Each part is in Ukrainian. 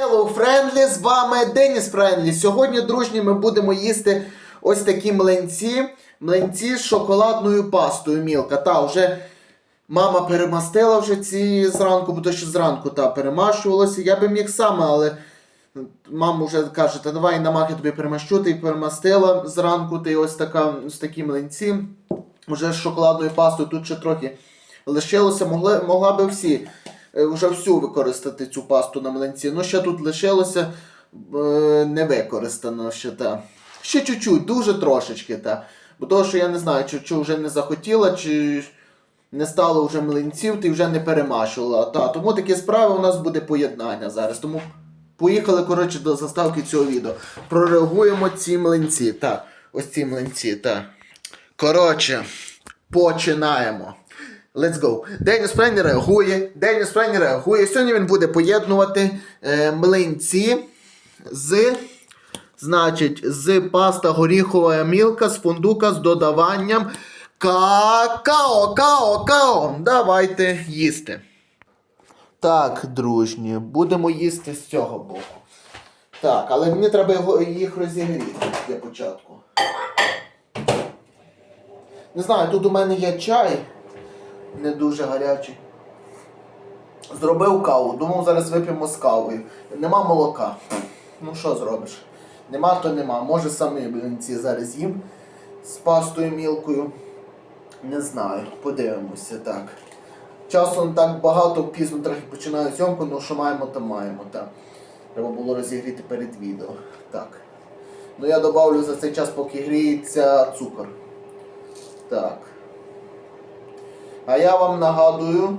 Hello, Friendly, з вами Деніс Френдлі. Сьогодні, дружні, ми будемо їсти ось такі млинці. Млинці з шоколадною пастою мілка. Та вже мама перемастила вже ці зранку, бо то ще зранку та перемащувалося. Я би міг саме, але мама вже каже, та давай намаки тобі перемащу, ти перемастила зранку, ти ось така ось такі млинці. Вже з шоколадною пастою тут ще трохи лишилося, могли, могла би всі вже всю використати цю пасту на млинці. Ну, ще тут лишилося е, не використано ще та. Ще чуть-чуть, дуже трошечки та. Бо того, що я не знаю, чи, чи вже не захотіла, чи не стало вже млинців, ти вже не перемашувала. Та, тому такі справи у нас буде поєднання зараз. Тому поїхали, коротше, до заставки цього відео. Прореагуємо ці млинці. Так, ось ці млинці, так. Коротше, починаємо. Let's go. Деніс Фрейн реагує. Деніс Фрейн реагує. Сьогодні він буде поєднувати е, млинці з. Значить, з паста горіхова мілка з фундука з додаванням какао, као, као. Давайте їсти. Так, дружні, будемо їсти з цього боку. Так, але мені треба їх розігріти для початку. Не знаю, тут у мене є чай не дуже гарячий. Зробив каву, думав, зараз вип'ємо з кавою. Нема молока. Ну що зробиш? Нема, то нема. Може самі блинці зараз їм з пастою мілкою. Не знаю, подивимося так. Часу не так багато, пізно трохи починаю зйомку, ну що маємо, то маємо. Так. Треба було розігріти перед відео. Так. Ну я додавлю за цей час, поки гріється цукор. Так. А я вам нагадую,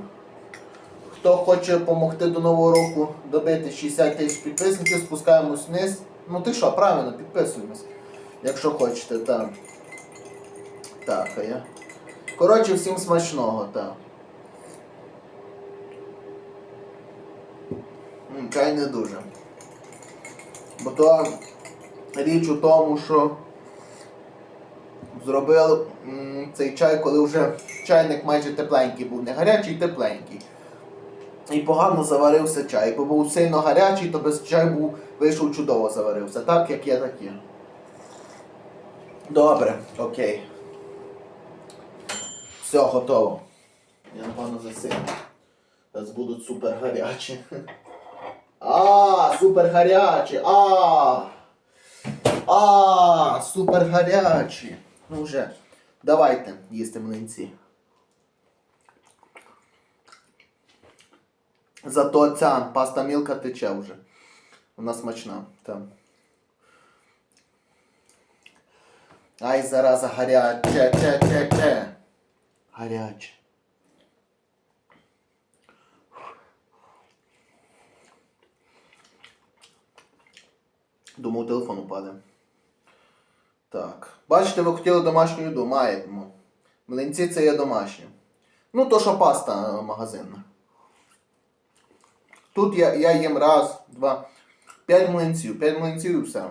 хто хоче допомогти до Нового року добити 60 тисяч підписників, спускаємось вниз. Ну ти що, правильно, підписуємось. Якщо хочете, так. Так, а я. Коротше, всім смачного, так. Чай не дуже. Бо то річ у тому, що зробили м, цей чай, коли вже чайник майже тепленький був, не гарячий, тепленький. І погано заварився чай. Бо був сильно гарячий, то без чай був, вийшов чудово заварився. Так, як є, так є. Добре, окей. Все, готово. Я напевно засину. Зараз будуть супер гарячі. А, супер гарячі! А! А, супер гарячі! Ну вже. Давайте їсти млинці. Зато ця паста мілка тече вже. Вона смачна. Там. Ай, зараза гаряче, че, че, че. Гаряче. Думав, телефон упаде. Так. Бачите, ви хотіли домашню їду? Маємо. Млинці це є домашнє. Ну, то що паста магазинна. Тут я, я їм раз, два, п'ять млинців. П'ять млинців і все.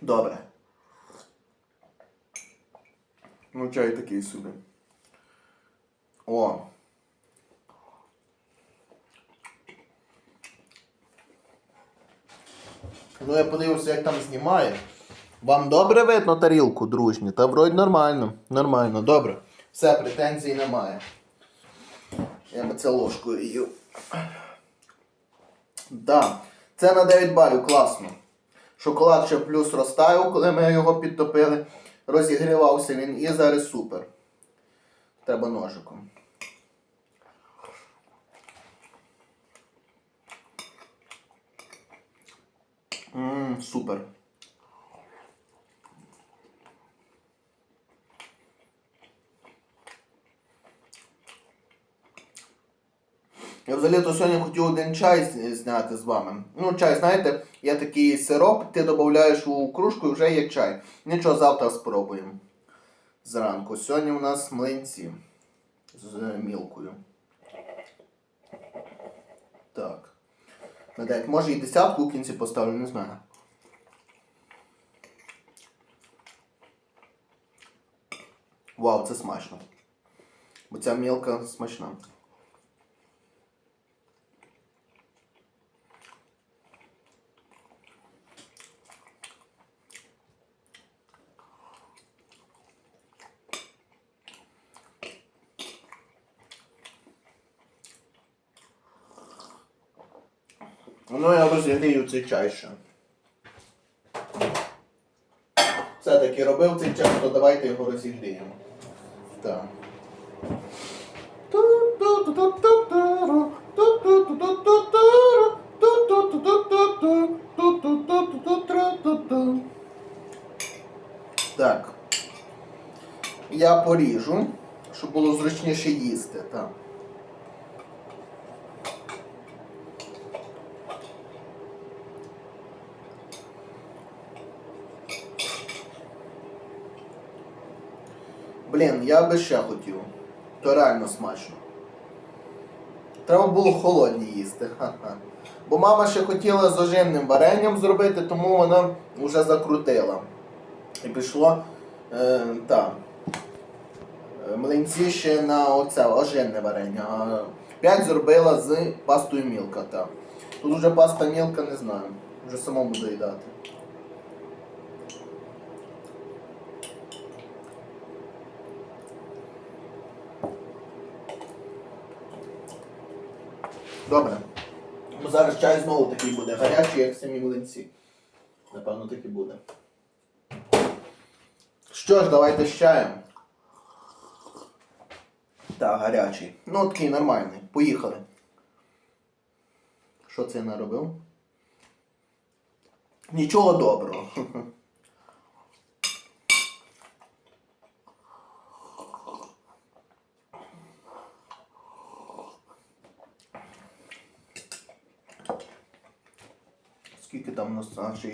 Добре. Ну, чай такий собі. О. Ну я подивився, як там знімає. Вам добре видно тарілку, дружні? Та вроді нормально. Нормально, добре. Все, претензій немає. Я би це ложкою їв. Да. Це на 9 балів, класно. Шоколад ще плюс розтаяв, коли ми його підтопили. Розігрівався він і зараз супер. Треба ножиком. Ммм, супер. Я взагалі то сьогодні хотів один чай зняти з вами. Ну, чай, знаєте, є такий сироп, ти додаєш у кружку і вже є чай. Нічого, завтра спробуємо. Зранку. Сьогодні у нас млинці з е, мілкою. Так. Ну, Надать, може і десятку у кінці поставлю, не знаю. Вау, це смачно. Бо ця мілка смачна. Ну, я розігрію цей чай ще. Все-таки робив цей чай, то давайте його розігріємо. Так. Так. Я поріжу, щоб було зручніше їсти. Так. Блін, я би ще хотів. То реально смачно. Треба було холодні їсти. Ха-ха. Бо мама ще хотіла з ожинним варенням зробити, тому вона вже закрутила. І пішло е, та, е, млинці ще на оце ожинне варення. А 5 зробила з пастою мілка. Та. Тут вже паста мілка не знаю. Вже самому доїдати. Добре. Бо зараз чай знову такий буде гарячий, як самі млинці. Напевно, так буде. Що ж, давайте з чаєм. Так, гарячий. Ну, такий нормальний. Поїхали. Що це я наробив? Нічого доброго. Скільки там у нас а, ще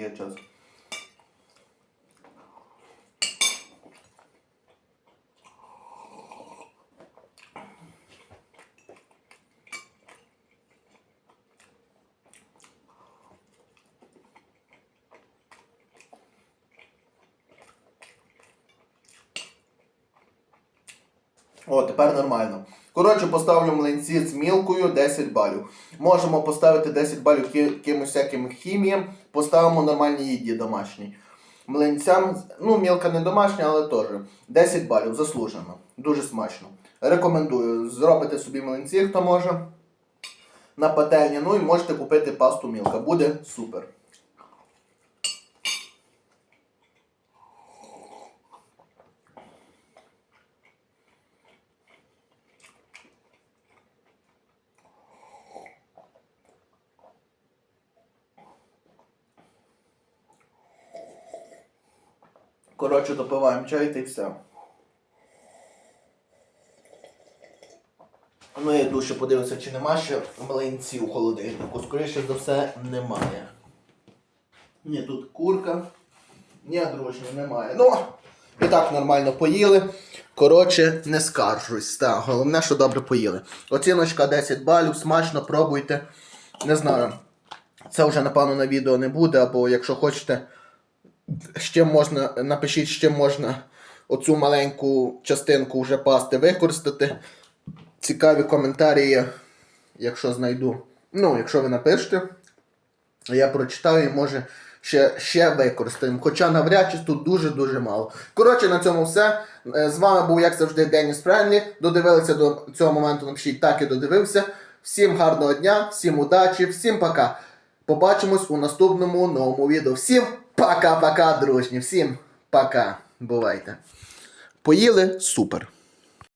О, тепер нормально. Коротше, поставлю млинці з мілкою 10 балів. Можемо поставити 10 балів ки- якимось всяким хіміям, поставимо нормальній їді домашній. Млинцям, ну, мілка не домашня, але теж. 10 балів, заслужено. Дуже смачно. Рекомендую. Зробите собі млинці, хто може. На пательні, ну і можете купити пасту мілка. Буде супер. Коротше, допиваємо чай та й все. Ну, я йду ще подивитися, чи нема ще млинців у холодильнику. Скоріше за все, немає. Ні, тут курка. Ні, дружні, немає. Ну, і так нормально поїли. Коротше, не скаржусь. Так, головне, що добре поїли. Оціночка 10 балів, смачно, пробуйте. Не знаю. Це вже, напевно, на відео не буде, або якщо хочете, чим можна, напишіть, чим можна оцю маленьку частинку вже пасти використати. Цікаві коментарі, якщо знайду. Ну, якщо ви напишете, я прочитаю і може ще, ще використаємо. Хоча навряд чи тут дуже-дуже мало. Коротше, на цьому все. Е, З вами був, як завжди, Деніс Френлі. Додивилися до цього моменту, напишіть так і додивився. Всім гарного дня, всім удачі, всім пока. Побачимось у наступному новому відео. Всім пока-пока, дружні. Всім пока. Бувайте. Поїли супер.